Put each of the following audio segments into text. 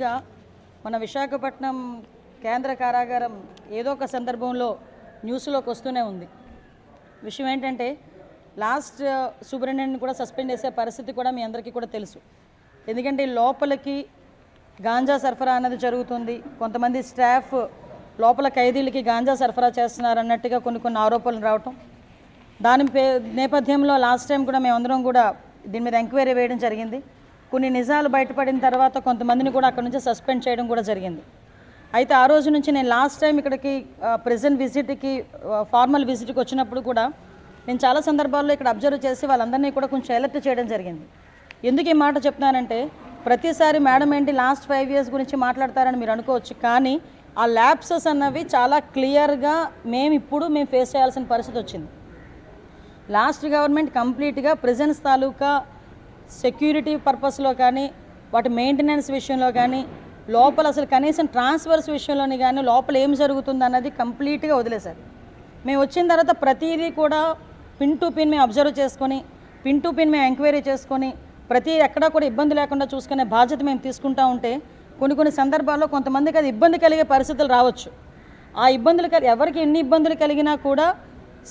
రోజులుగా మన విశాఖపట్నం కేంద్ర కారాగారం ఏదో ఒక సందర్భంలో న్యూస్లోకి వస్తూనే ఉంది. విషయం ఏంటంటే లాస్ట్ సూపరింటెండెంట్ కూడా సస్పెండ్ చేసే పరిస్థితి కూడా మీ అందరికీ కూడా తెలుసు. ఎందుకంటే లోపలికి గాంజా సరఫరా అన్నది జరుగుతుంది. కొంతమంది స్టాఫ్ లోపల ఖైదీలకి గాంజా సరఫరా చేస్తున్నారు అన్నట్టుగా కొన్ని కొన్ని ఆరోపణలు రావటం. దాని పే నేపథ్యంలో లాస్ట్ టైం కూడా మేమందరం కూడా దీని మీద ఎంక్వైరీ వేయడం జరిగింది. కొన్ని నిజాలు బయటపడిన తర్వాత కొంతమందిని కూడా అక్కడ నుంచి సస్పెండ్ చేయడం కూడా జరిగింది. అయితే ఆ రోజు నుంచి నేను లాస్ట్ టైం ఇక్కడికి ప్రెజెంట్ విజిట్కి ఫార్మల్ విజిట్కి వచ్చినప్పుడు కూడా నేను చాలా సందర్భాల్లో ఇక్కడ అబ్జర్వ్ చేసి వాళ్ళందరినీ కూడా కొంచెం అలర్ట్ చేయడం జరిగింది. ఎందుకు ఈ మాట చెప్తున్నానంటే ప్రతిసారి మేడం ఏంటి లాస్ట్ ఫైవ్ ఇయర్స్ గురించి మాట్లాడతారని మీరు అనుకోవచ్చు కానీ ఆ ల్యాబ్సెస్ అన్నవి చాలా క్లియర్గా మేము ఇప్పుడు మేము ఫేస్ చేయాల్సిన పరిస్థితి వచ్చింది. లాస్ట్ గవర్నమెంట్ కంప్లీట్గా ప్రెజెన్స్ తాలూకా సెక్యూరిటీ పర్పస్లో కానీ వాటి మెయింటెనెన్స్ విషయంలో కానీ లోపల అసలు కనీసం ట్రాన్స్ఫర్స్ విషయంలోని కానీ లోపల ఏం జరుగుతుంది అన్నది కంప్లీట్గా వదిలేశారు. మేము వచ్చిన తర్వాత ప్రతిదీ కూడా పిన్ టు పిన్ మేము అబ్జర్వ్ చేసుకొని పిన్ టు పిన్ మేము ఎంక్వైరీ చేసుకొని ప్రతి ఎక్కడా కూడా ఇబ్బంది లేకుండా చూసుకునే బాధ్యత మేము తీసుకుంటా ఉంటే కొన్ని కొన్ని సందర్భాల్లో కొంతమందికి అది ఇబ్బంది కలిగే పరిస్థితులు రావచ్చు. ఆ ఇబ్బందులు ఎవరికి ఎన్ని ఇబ్బందులు కలిగినా కూడా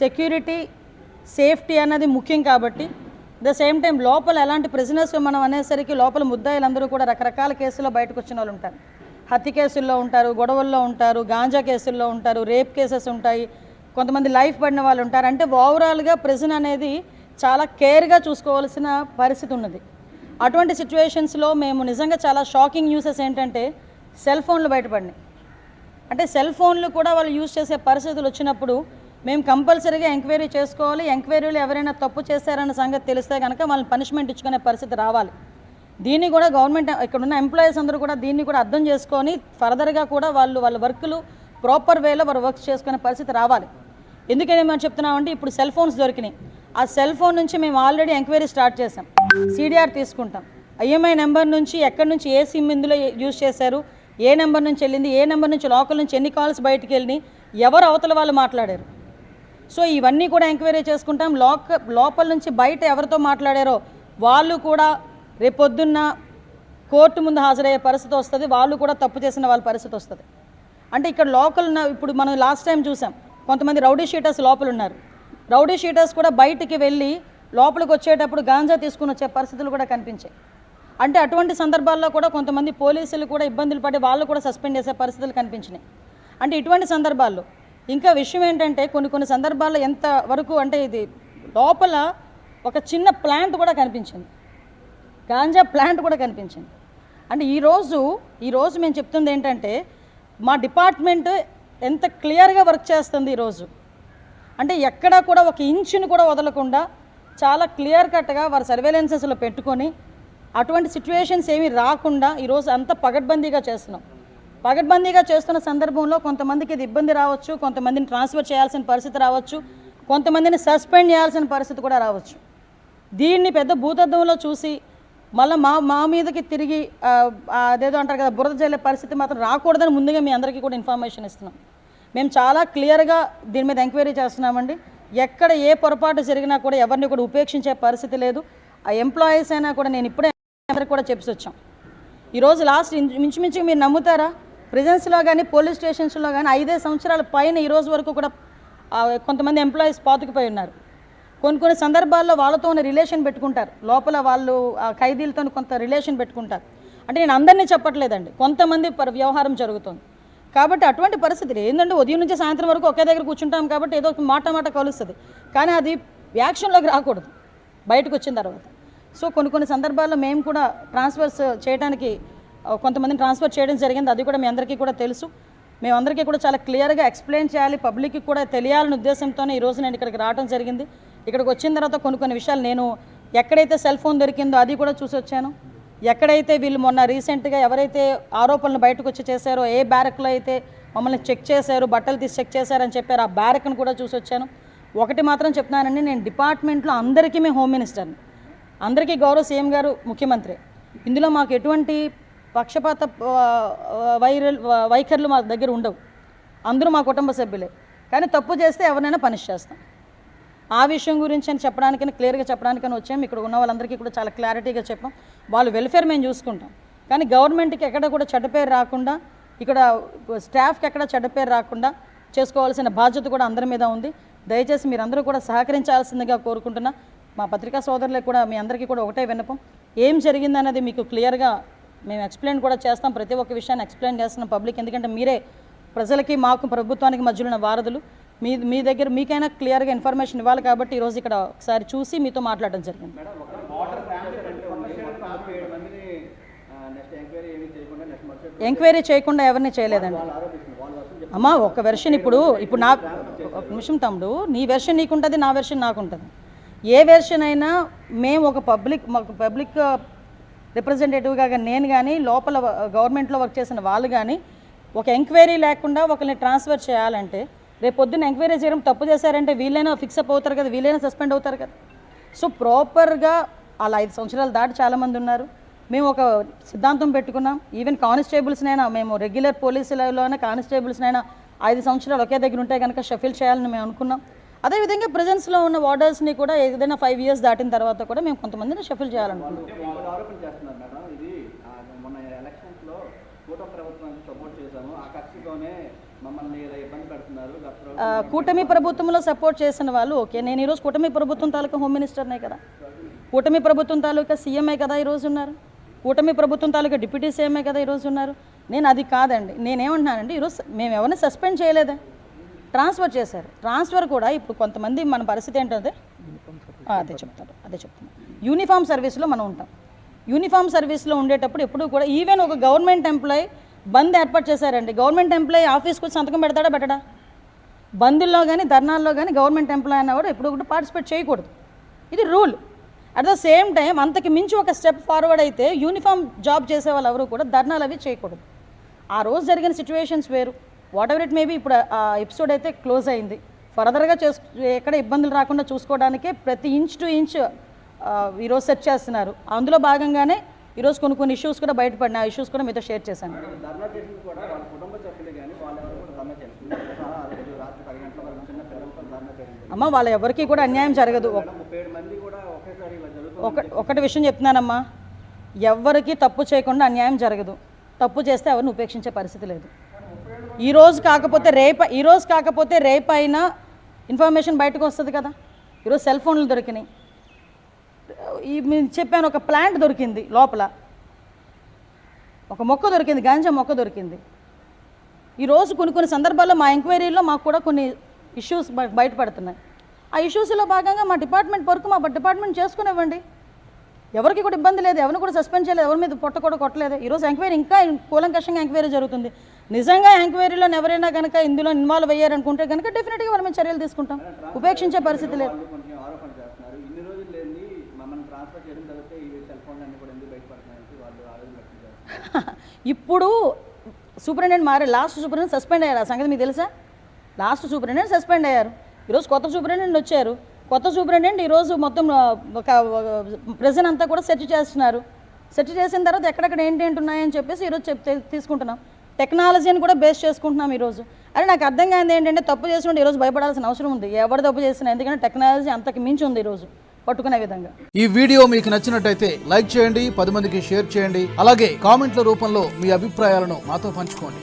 సెక్యూరిటీ సేఫ్టీ అన్నది ముఖ్యం కాబట్టి ద సేమ్ టైం లోపల ఎలాంటి ప్రిజనర్స్ మనం అనేసరికి లోపల ముద్దాయిలందరూ కూడా రకరకాల కేసుల్లో బయటకు వచ్చిన వాళ్ళు ఉంటారు. హత్య కేసుల్లో ఉంటారు గొడవల్లో ఉంటారు గాంజా కేసుల్లో ఉంటారు రేప్ కేసెస్ ఉంటాయి. కొంతమంది లైఫ్ పడిన వాళ్ళు ఉంటారు. అంటే ఓవరాల్గా ప్రిజన్ అనేది చాలా కేర్గా చూసుకోవాల్సిన పరిస్థితి ఉన్నది. అటువంటి సిచ్యువేషన్స్లో మేము నిజంగా చాలా షాకింగ్ న్యూసెస్ ఏంటంటే సెల్ ఫోన్లు బయటపడినాయి. అంటే సెల్ ఫోన్లు కూడా వాళ్ళు యూజ్ చేసే పరిస్థితులు వచ్చినప్పుడు మేము కంపల్సరీగా ఎంక్వైరీ చేసుకోవాలి ఎంక్వైరీలు ఎవరైనా తప్పు చేశారన్న సంగతి తెలిస్తే కనుక వాళ్ళని పనిష్మెంట్ ఇచ్చుకునే పరిస్థితి రావాలి. దీన్ని కూడా గవర్నమెంట్ ఇక్కడ ఉన్న ఎంప్లాయీస్ అందరూ కూడా దీన్ని కూడా అర్థం చేసుకొని ఫర్దర్గా కూడా వాళ్ళు వాళ్ళ వర్కులు ప్రాపర్ వేలో వారు వర్క్ చేసుకునే పరిస్థితి రావాలి. ఎందుకని మేము చెప్తున్నామంటే ఇప్పుడు సెల్ ఫోన్స్ దొరికినాయి. ఆ సెల్ ఫోన్ నుంచి మేము ఆల్రెడీ ఎంక్వైరీ స్టార్ట్ చేసాం సీడీఆర్ తీసుకుంటాం. ఐఎంఐ నెంబర్ నుంచి ఎక్కడి నుంచి ఏ సిమ్ ఇందులో యూజ్ చేశారు ఏ నెంబర్ నుంచి వెళ్ళింది ఏ నెంబర్ నుంచి లోకల్ నుంచి ఎన్ని కాల్స్ బయటికి వెళ్ళినాయి ఎవరు అవతల వాళ్ళు మాట్లాడారు? సో ఇవన్నీ కూడా ఎంక్వైరీ చేసుకుంటాం. లోక లోపల నుంచి బయట ఎవరితో మాట్లాడారో వాళ్ళు కూడా రేపొద్దున్న కోర్టు ముందు హాజరయ్యే పరిస్థితి వస్తుంది. వాళ్ళు కూడా తప్పు చేసిన వాళ్ళ పరిస్థితి వస్తుంది. అంటే ఇక్కడ లోకల్ ఉన్న ఇప్పుడు మనం లాస్ట్ టైం చూసాం. కొంతమంది రౌడీ షీటర్స్ లోపల ఉన్నారు. రౌడీ షీటర్స్ కూడా బయటికి వెళ్ళి లోపలికి వచ్చేటప్పుడు గాంజా తీసుకుని వచ్చే పరిస్థితులు కూడా కనిపించాయి. అంటే అటువంటి సందర్భాల్లో కూడా కొంతమంది పోలీసులు కూడా ఇబ్బందులు పడి వాళ్ళు కూడా సస్పెండ్ చేసే పరిస్థితులు కనిపించినాయి. అంటే ఇటువంటి సందర్భాల్లో ఇంకా విషయం ఏంటంటే కొన్ని కొన్ని సందర్భాల్లో ఎంత వరకు అంటే ఇది లోపల ఒక చిన్న ప్లాంట్ కూడా కనిపించింది. గాంజా ప్లాంట్ కూడా కనిపించింది. అంటే ఈరోజు ఈరోజు మేము చెప్తుంది ఏంటంటే మా డిపార్ట్మెంట్ ఎంత క్లియర్గా వర్క్ చేస్తుంది ఈరోజు అంటే ఎక్కడా కూడా ఒక ఇంచుని కూడా వదలకుండా చాలా క్లియర్ కట్గా వారి సర్వేలెన్సెస్లో పెట్టుకొని అటువంటి సిచ్యువేషన్స్ ఏమీ రాకుండా ఈరోజు అంత పగడ్బందీగా చేస్తున్నాం. పగడ్బందీగా చేస్తున్న సందర్భంలో కొంతమందికి ఇది ఇబ్బంది రావచ్చు కొంతమందిని ట్రాన్స్ఫర్ చేయాల్సిన పరిస్థితి రావచ్చు కొంతమందిని సస్పెండ్ చేయాల్సిన పరిస్థితి కూడా రావచ్చు. దీన్ని పెద్ద భూతద్దంలో చూసి మళ్ళీ మా మా మీదకి తిరిగి అదేదో అంటారు కదా బురద జల్లే పరిస్థితి మాత్రం రాకూడదని ముందుగా మీ అందరికీ కూడా ఇన్ఫర్మేషన్ ఇస్తున్నాం. మేము చాలా క్లియర్గా దీని మీద ఎంక్వైరీ చేస్తున్నామండి. ఎక్కడ ఏ పొరపాటు జరిగినా కూడా ఎవరిని కూడా ఉపేక్షించే పరిస్థితి లేదు. ఆ ఎంప్లాయీస్ అయినా కూడా నేను ఇప్పుడే అందరికి కూడా చెప్పి వచ్చాం. ఈరోజు లాస్ట్ ఇంచు- ఇంచుమించు మీరు నమ్ముతారా? ప్రిజెన్స్లో కానీ పోలీస్ స్టేషన్స్లో కానీ ఐదే సంవత్సరాల పైన ఈ రోజు వరకు కూడా కొంతమంది ఎంప్లాయీస్ పాతుకుపోయి ఉన్నారు. కొన్ని కొన్ని సందర్భాల్లో వాళ్ళతో ఉన్న రిలేషన్ పెట్టుకుంటారు. లోపల వాళ్ళు ఆ ఖైదీలతో కొంత రిలేషన్ పెట్టుకుంటారు. అంటే నేను అందరినీ చెప్పట్లేదండి. కొంతమంది వ్యవహారం జరుగుతుంది. కాబట్టి అటువంటి పరిస్థితులు ఏంటంటే ఉదయం నుంచి సాయంత్రం వరకు ఒకే దగ్గర కూర్చుంటాం కాబట్టి ఏదో ఒక మాట మాట కలుస్తుంది. కానీ అది యాక్షన్లోకి రాకూడదు. బయటకు వచ్చిన తర్వాత. సో కొన్ని కొన్ని సందర్భాల్లో మేము కూడా ట్రాన్స్ఫర్స్ చేయడానికి కొంతమందిని ట్రాన్స్ఫర్ చేయడం జరిగింది. అది కూడా మీ అందరికీ కూడా తెలుసు. మేమందరికీ కూడా చాలా క్లియర్గా ఎక్స్ప్లెయిన్ చేయాలి. పబ్లిక్కి కూడా తెలియాలనే ఉద్దేశంతోనే ఈరోజు నేను ఇక్కడికి రావడం జరిగింది. ఇక్కడికి వచ్చిన తర్వాత కొన్ని కొన్ని విషయాలు నేను ఎక్కడైతే సెల్ ఫోన్ దొరికిందో అది కూడా చూసి వచ్చాను. ఎక్కడైతే వీళ్ళు మొన్న రీసెంట్గా ఎవరైతే ఆరోపణలు బయటకు వచ్చి చేశారో ఏ బ్యారక్లో అయితే మమ్మల్ని చెక్ చేశారు బట్టలు తీసి చెక్ చేశారని చెప్పారు ఆ బ్యారక్ను కూడా చూసి వచ్చాను. ఒకటి మాత్రం చెప్తున్నానండి నేను డిపార్ట్మెంట్లో అందరికీ మేము హోమ్ మినిస్టర్ని. అందరికీ గౌరవ సీఎం గారు ముఖ్యమంత్రి. ఇందులో మాకు ఎటువంటి పక్షపాత వైరల్ వైఖరులు మా దగ్గర ఉండవు. అందరూ మా కుటుంబ సభ్యులే. కానీ తప్పు చేస్తే ఎవరినైనా పనిష్ చేస్తాం. ఆ విషయం గురించి అని చెప్పడానికని క్లియర్గా చెప్పడానికని వచ్చాము ఇక్కడ ఉన్న వాళ్ళందరికీ కూడా చాలా క్లారిటీగా చెప్పాం. వాళ్ళ వెల్ఫేర్ మేము చూసుకుంటాం. కానీ గవర్నమెంట్కి ఎక్కడ కూడా చెడ్డ పేరు రాకుండా ఇక్కడ స్టాఫ్కి ఎక్కడ చెడ్డ పేరు రాకుండా చేసుకోవాల్సిన బాధ్యత కూడా అందరి మీద ఉంది. దయచేసి మీరందరూ కూడా సహకరించాల్సిందిగా కోరుకుంటున్నా. మా పత్రికా సోదరులకు కూడా మీ అందరికీ కూడా ఒకటే విన్నపం. ఏం జరిగిందన్నది మీకు క్లియర్గా మేము ఎక్స్ప్లెయిన్ కూడా చేస్తాం. ప్రతి ఒక్క విషయాన్ని ఎక్స్ప్లెయిన్ చేస్తున్నాం పబ్లిక్. ఎందుకంటే మీరే ప్రజలకి మాకు ప్రభుత్వానికి మధ్యలో ఉన్న వారధులు. మీ మీ దగ్గర మీకైనా క్లియర్గా ఇన్ఫర్మేషన్ ఇవ్వాలి కాబట్టి ఈరోజు ఇక్కడ ఒకసారి చూసి మీతో మాట్లాడడం జరిగింది. ఎంక్వైరీ చేయకుండా ఎవరిని చేయలేదండి. అమ్మా ఒక వెర్షన్ ఇప్పుడు ఇప్పుడు నా ఒక నిమిషం తమ్ముడు నీ వెర్షన్ నీకుంటుంది నా వెర్షన్ నాకుంటుంది. ఏ వెర్షన్ అయినా మేము ఒక పబ్లిక్ మాకు పబ్లిక్ రిప్రజెంటేటివ్గా నేను కానీ లోపల గవర్నమెంట్లో వర్క్ చేసిన వాళ్ళు కానీ ఒక ఎంక్వైరీ లేకుండా ఒకరిని ట్రాన్స్ఫర్ చేయాలంటే రేపు పొద్దున్న ఎంక్వైరీ చేయడం తప్పు చేశారంటే వీళ్ళైనా ఫిక్స్ అప్ అవుతారు కదా వీళ్ళైనా సస్పెండ్ అవుతారు కదా. సో ప్రాపర్గా అలా ఐదు సంవత్సరాలు దాటి చాలామంది ఉన్నారు. మేము ఒక సిద్ధాంతం పెట్టుకున్నాం. ఈవెన్ కానిస్టేబుల్స్నైనా మేము రెగ్యులర్ పోలీసులలోనే కానిస్టేబుల్స్నైనా ఐదు సంవత్సరాలు ఒకే దగ్గర ఉంటే కనుక షఫిల్ చేయాలని మేము అనుకున్నాం. అదేవిధంగా ప్రజెన్స్లో ఉన్న వార్డర్స్ని కూడా ఏదైనా ఫైవ్ ఇయర్స్ దాటిన తర్వాత కూడా మేము కొంతమందిని షఫిల్ ఆ, కూటమి ప్రభుత్వంలో సపోర్ట్ చేసిన వాళ్ళు ఓకే. నేను ఈరోజు కూటమి ప్రభుత్వం తాలూకా హోమ్ మినిస్టర్నే కదా. కూటమి ప్రభుత్వం తాలూకా సీఎంఏ కదా ఈరోజు ఉన్నారు. కూటమి ప్రభుత్వం తాలూకా డిప్యూటీ సీఎంఏ కదా ఈరోజు ఉన్నారు. నేను అది కాదండి. నేనేమంటున్నానండి ఈరోజు మేము ఎవరిని సస్పెండ్ చేయలేదే. ట్రాన్స్ఫర్ చేశారు. ట్రాన్స్ఫర్ కూడా ఇప్పుడు కొంతమంది మన పరిస్థితి ఏంటంటే అదే చెప్తారు అదే చెప్తాను. యూనిఫామ్ సర్వీస్లో మనం ఉంటాం. యూనిఫామ్ సర్వీస్లో ఉండేటప్పుడు ఎప్పుడు కూడా ఈవెన్ ఒక గవర్నమెంట్ ఎంప్లాయ్ బంద్ ఏర్పాటు చేశారండి. గవర్నమెంట్ ఎంప్లాయ్ ఆఫీస్కి వచ్చి సంతకం పెడతాడా పెట్టడా? బందుల్లో కానీ ధర్నాల్లో కానీ గవర్నమెంట్ ఎంప్లాయ్ అన్న కూడా ఎప్పుడు కూడా పార్టిసిపేట్ చేయకూడదు. ఇది rule at the same time అంతకు మించి ఒక స్టెప్ ఫార్వర్డ్ అయితే యూనిఫామ్ జాబ్ చేసే వాళ్ళు ఎవరు కూడా ధర్నాలు అవి చేయకూడదు. ఆ రోజు జరిగిన సిచ్యువేషన్స్ వేరు. వాట్ ఎవర్ ఇట్ మేబీ ఇప్పుడు ఆ ఎపిసోడ్ అయితే క్లోజ్ అయింది. ఫర్దర్గా చేసు ఎక్కడ ఇబ్బందులు రాకుండా చూసుకోవడానికే ప్రతి ఇంచ్ టు ఇంచ్ ఈరోజు సెర్చ్ చేస్తున్నారు. అందులో భాగంగానే ఈరోజు కొన్ని కొన్ని ఇష్యూస్ కూడా బయటపడిన ఆ ఇష్యూస్ కూడా మీతో షేర్ చేశాను. అమ్మ వాళ్ళ ఎవరికి కూడా అన్యాయం జరగదు. ఒక- ఒకటి విషయం చెప్తున్నానమ్మా. ఎవ్వరికి తప్పు చేయకుండా అన్యాయం జరగదు. తప్పు చేస్తే ఎవరిని ఉపేక్షించే పరిస్థితి లేదు. ఈ రోజు కాకపోతే రేప ఈరోజు కాకపోతే రేపు అయినా ఇన్ఫర్మేషన్ బయటకు వస్తుంది కదా. ఈరోజు సెల్ ఫోన్లు దొరికినాయి. ఈ చెప్పాను ఒక ప్లాంట్ దొరికింది లోపల. ఒక మొక్క దొరికింది గాంజా మొక్క దొరికింది. ఈరోజు కొన్ని కొన్ని సందర్భాల్లో మా ఎంక్వైరీలో మాకు కూడా కొన్ని ఇష్యూస్ బయటపడుతున్నాయి. ఆ ఇష్యూస్లో భాగంగా మా డిపార్ట్మెంట్ వరకు మా డిపార్ట్మెంట్ చేసుకునివ్వండి. ఎవరికి కూడా ఇబ్బంది లేదు ఎవరిని కూడా సస్పెండ్ చేయలేదు ఎవరి మీద పొట్ట కూడా కొట్టలేదు. ఈరోజు ఎంక్వైరీ ఇంకా కూలంకషంగా ఎంక్వైరీ జరుగుతుంది. నిజంగా ఎంక్వైరీలో ఎవరైనా కనుక ఇందులో ఇన్వాల్వ్ అయ్యారనుకుంటే కనుక డెఫినెట్గా వాళ్ళ మీద చర్యలు తీసుకుంటాం. ఉపేక్షించే పరిస్థితి లేదు. ఇప్పుడు సూపరింటెండెంట్ మారే లాస్ట్ సూపరింటెండెంట్ సస్పెండ్ అయ్యారు. ఆ సంగతి మీకు తెలుసా? లాస్ట్ సూపరింటెండెంట్ సస్పెండ్ అయ్యారు. ఈరోజు కొత్త సూపరింటెండెంట్ వచ్చారు. కొత్త సూపరింటెండెంట్ ఈరోజు మొత్తం ఒక ప్రజెంట్ అంతా కూడా సెర్చ్ చేస్తున్నారు. సెర్చ్ చేసిన తర్వాత ఎక్కడెక్కడ ఏంటి ఉన్నాయని చెప్పేసి ఈరోజు చెప్ తీసుకుంటున్నాం. టెక్నాలజీని కూడా బేస్ చేసుకుంటున్నాం ఈరోజు అరే నాకు అర్థం కానిది ఏంటంటే తప్పు చేసినట్టు ఈరోజు భయపడాల్సిన అవసరం ఉంది. ఎవరు తప్పు చేసినా ఎందుకంటే టెక్నాలజీ అంతకు మించి ఉంది ఈరోజు పట్టుకునే విధంగా. ఈ వీడియో మీకు నచ్చినట్టయితే లైక్ చేయండి పది మందికి షేర్ చేయండి. అలాగే కామెంట్ల రూపంలో మీ అభిప్రాయాలను మాతో పంచుకోండి.